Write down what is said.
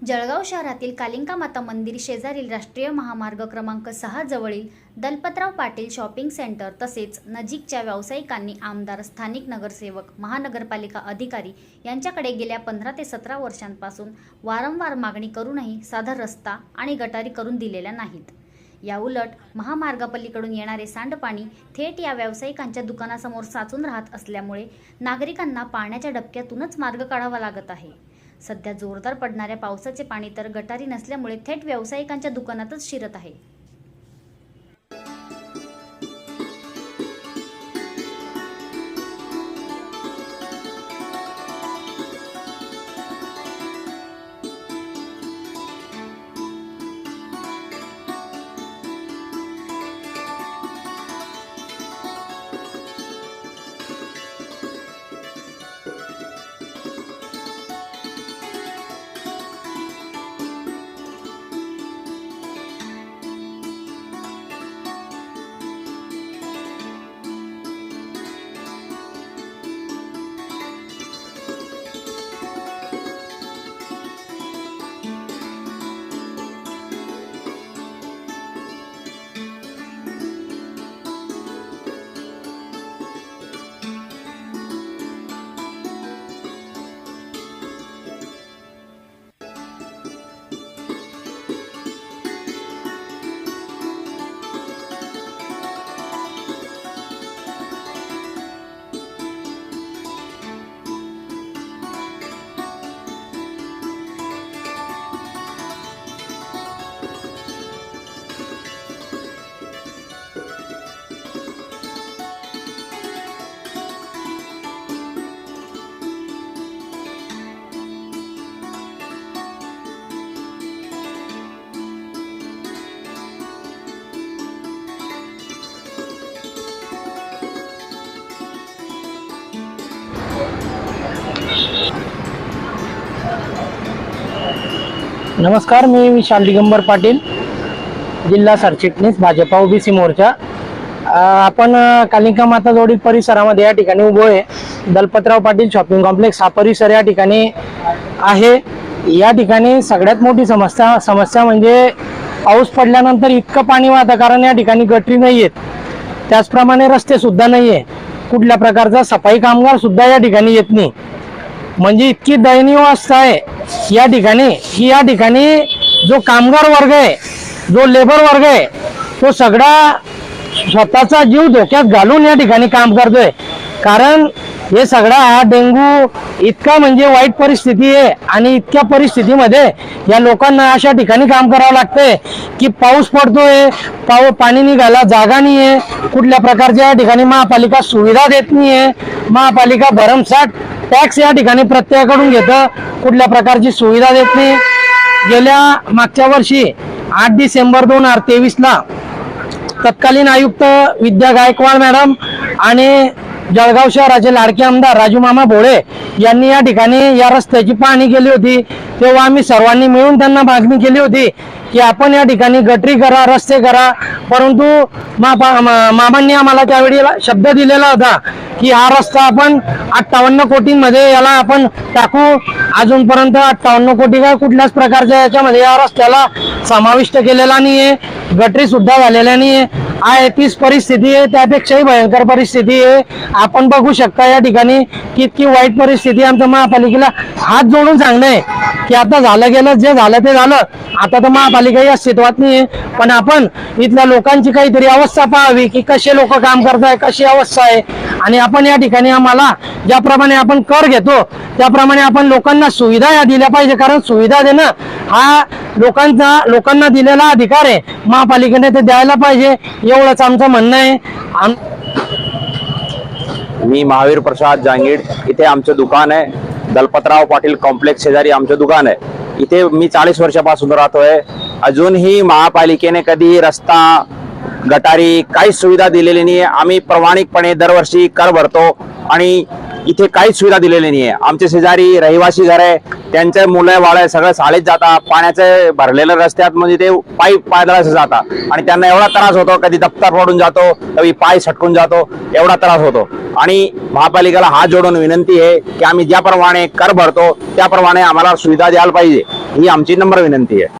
जळगाव शहरातील कालिंका माता मंदिर शेजारील राष्ट्रीय महामार्ग क्रमांक सहा जवळील दलपतराव पाटील शॉपिंग सेंटर तसेच नजीकच्या व्यावसायिकांनी आमदार स्थानिक नगरसेवक महानगरपालिका अधिकारी यांच्याकडे गेल्या पंधरा ते सतरा वर्षांपासून वारंवार मागणी करूनही साधा रस्ता आणि गटारी करून दिलेल्या नाहीत. याउलट महामार्गापलीकडून येणारे सांडपाणी थेट या व्यावसायिकांच्या दुकानासमोर साचून राहत असल्यामुळे नागरिकांना पाण्याच्या डबक्यातूनच मार्ग काढावा लागत आहे. सध्या जोरदार पडणाऱ्या पावसाचे पाणी तर गटारी नसल्यामुळे थेट व्यावसायिकांच्या दुकानातच शिरत आहे. नमस्कार मी विशाल दिगंबर पाटील जिल्हा सरचिटणीस भाजपा ओबीसी मोर्चा. आपण कालिका माता जोडी परिसरामध्ये या ठिकाणी उभो आहे. दलपतराव पाटील शॉपिंग कॉम्प्लेक्स हा परिसर या ठिकाणी आहे. या ठिकाणी सगळ्यात मोठी समस्या समस्या म्हणजे पाऊस पडल्यानंतर इतकं पाणी वाहतं कारण या ठिकाणी गटरी नाही आहेत. त्याचप्रमाणे रस्ते सुद्धा नाही आहे कुठल्या प्रकारचा सफाई कामगार सुद्धा या ठिकाणी येत नाही. म्हणजे इतकी दयनीय अवस्था आहे. या ठिकाणी की या ठिकाणी जो कामगार वर्ग आहे जो लेबर वर्ग आहे तो सगळा स्वतःचा जीव धोक्यात घालून या ठिकाणी काम करतोय. कारण हे सगळा हा डेंगू इतका म्हणजे वाईट परिस्थिती आहे आणि इतक्या परिस्थितीमध्ये या लोकांना अशा ठिकाणी काम करावं लागतंय की पाऊस पडतोय पाऊ पाणी निघायला जागा नाही आहे कुठल्या प्रकारच्या या ठिकाणी महापालिका सुविधा देत नाही आहे महापालिका भरमसाठ टॅक्स या ठिकाणी प्रत्येकाकडून घेतं. कुठल्या प्रकारची सुविधा देत नाही. गेल्या मागच्या वर्षी आठ डिसेंबर दोन हजार तेवीसला तत्कालीन आयुक्त विद्या गायकवाड मॅडम आणि जळगाव शहराचे लाडके आमदार राजू मामा भोळे यांनी या ठिकाणी या रस्त्याची पाहणी केली होती. तेव्हा आम्ही सर्वांनी मिळून त्यांना मागणी केली होती की आपण या ठिकाणी गटरी करा रस्ते करा. परंतु मा- मामांनी आम्हाला त्यावेळी शब्द दिलेला होता की हा रस्ता आपण अठ्ठावन्न कोटींमध्ये याला आपण टाकू. अजूनपर्यंत अठ्ठावन्न कोटी काय कुठल्याच प्रकारच्या याच्यामध्ये या रस्त्याला समाविष्ट केलेला नाहीये. गटरी सुद्धा झालेल्या नाहीये. आहे तीच परिस्थिती आहे त्यापेक्षाही भयंकर परिस्थिती आहे. आपण बघू शकता या ठिकाणी कितकी वाईट परिस्थिती आमच्या महापालिकेला हात जोडून सांगणं आहे. की आता झालं गेलं जे झालं ते झालं. आता तर महापालिका या अस्तित्वात नाही पण आपण इथल्या लोकांची काहीतरी अवस्था पाहावी की कसे लोक काम करताय कशी अवस्था आहे. आणि आपण या ठिकाणी आम्हाला ज्याप्रमाणे आपण कर घेतो त्याप्रमाणे आपण लोकांना सुविधा या दिल्या पाहिजे. कारण सुविधा देणं हा लोकांचा लोकांना दिलेला अधिकार आहे. महापालिकेने ते द्यायला पाहिजे. एवढंच आमचं म्हणणं आहे. मी महावीर प्रसाद जांगीड. इथे आमचं दुकान आहे. दलपतराव पाटील कॉम्प्लेक्स शेजारी आमचं दुकान आहे. इथे मी चाळीस वर्षापासून राहतोय. अजूनही महापालिकेने कधी रस्ता गटारी काहीच सुविधा दिलेली नाही आम्ही प्रामाणिकपणे दरवर्षी कर भरतो आणि इथे काहीच सुविधा दिलेली नाही आहे आमचे शेजारी रहिवासी घर आहे. त्यांचे मुलं बाळ सगळं शाळेत जातात. पाण्याचे भरलेल्या रस्त्यात म्हणजे ते पायी पायदळाचे जातात. आणि त्यांना एवढा त्रास होतो कधी दप्तर पडून जातो कधी पाय सटकून जातो एवढा त्रास होतो. आणि महापालिकेला हात जोडून विनंती आहे की आम्ही ज्याप्रमाणे कर भरतो त्याप्रमाणे आम्हाला सुविधा द्यायला पाहिजे. ही आमची नम्र विनंती आहे.